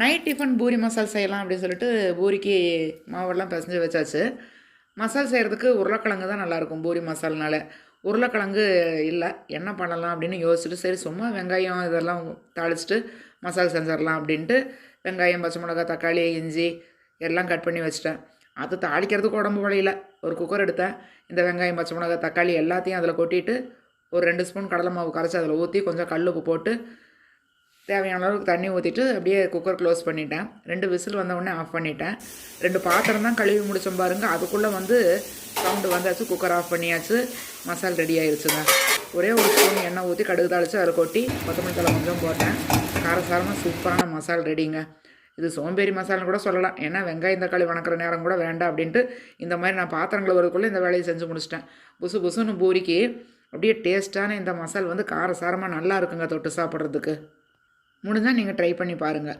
Night tiffin puri மசால் செய்யலாம் அப்படின்னு சொல்லிட்டு பூரிக்கு மாவெல்லாம் பிசைஞ்சு வச்சாச்சு. மசால் செய்கிறதுக்கு உருளைக்கிழங்கு தான் நல்லாயிருக்கும் பூரி மசால்னால. உருளைக்கிழங்கு இல்லை என்ன பண்ணலாம் அப்படின்னு யோசிச்சுட்டு சரி சும்மா வெங்காயம் இதெல்லாம் தாளிச்சிட்டு மசால் செஞ்சிடலாம் அப்படின்ட்டு வெங்காயம் பச்சை மிளகா தக்காளி இஞ்சி எல்லாம் கட் பண்ணி வச்சிட்டேன். அது தாளிக்கிறதுக்கு உடம்பு வழியில் ஒரு குக்கர் எடுத்தேன். இந்த வெங்காயம் பச்சை மிளகா தக்காளி எல்லாத்தையும் அதில் கொட்டிட்டு ஒரு ரெண்டு ஸ்பூன் கடலை மாவு கரைச்சி அதில் ஊற்றி கொஞ்சம் கல் உப்பு போட்டு தேவையான அளவுக்கு தண்ணி ஊற்றிட்டு அப்படியே குக்கர் க்ளோஸ் பண்ணிட்டேன். ரெண்டு விசில் வந்த உடனே ஆஃப் பண்ணிட்டேன். ரெண்டு பாத்திரம் தான் கழுவி முடிச்சோம் பாருங்க. அதுக்குள்ளே வந்து சவுண்டு வந்தாச்சு குக்கர் ஆஃப் பண்ணியாச்சு. மசால் ரெடி ஆயிடுச்சுங்க ஒரே ஒரு ஸ்பூன் எண்ணெய் ஊற்றி கடுகு தாளித்து அதில் கொட்டி கொத்தமல்லி தலை கொஞ்சம் போட்டேன். காரசாரமாக சூப்பரான மசால் ரெடிங்க இது சோம்பேறி மசாலான்னு கூட சொல்லலாம். ஏன்னா வெங்காயம் தக்காளி வணக்கிற நேரம் கூட வேண்டாம் அப்படின்ட்டு இந்த மாதிரி நான் பாத்திரங்களை வரதுக்குள்ளே இந்த வேலையை செஞ்சு முடிச்சிட்டேன். புசு புசுன்னு பூரிக்கு அப்படியே டேஸ்ட்டான இந்த மசால் வந்து காரசாரமாக நல்லா இருக்குங்க தொட்டு சாப்பிட்றதுக்கு. முடிஞ்சால் நீங்கள் ட்ரை பண்ணி பாருங்கள்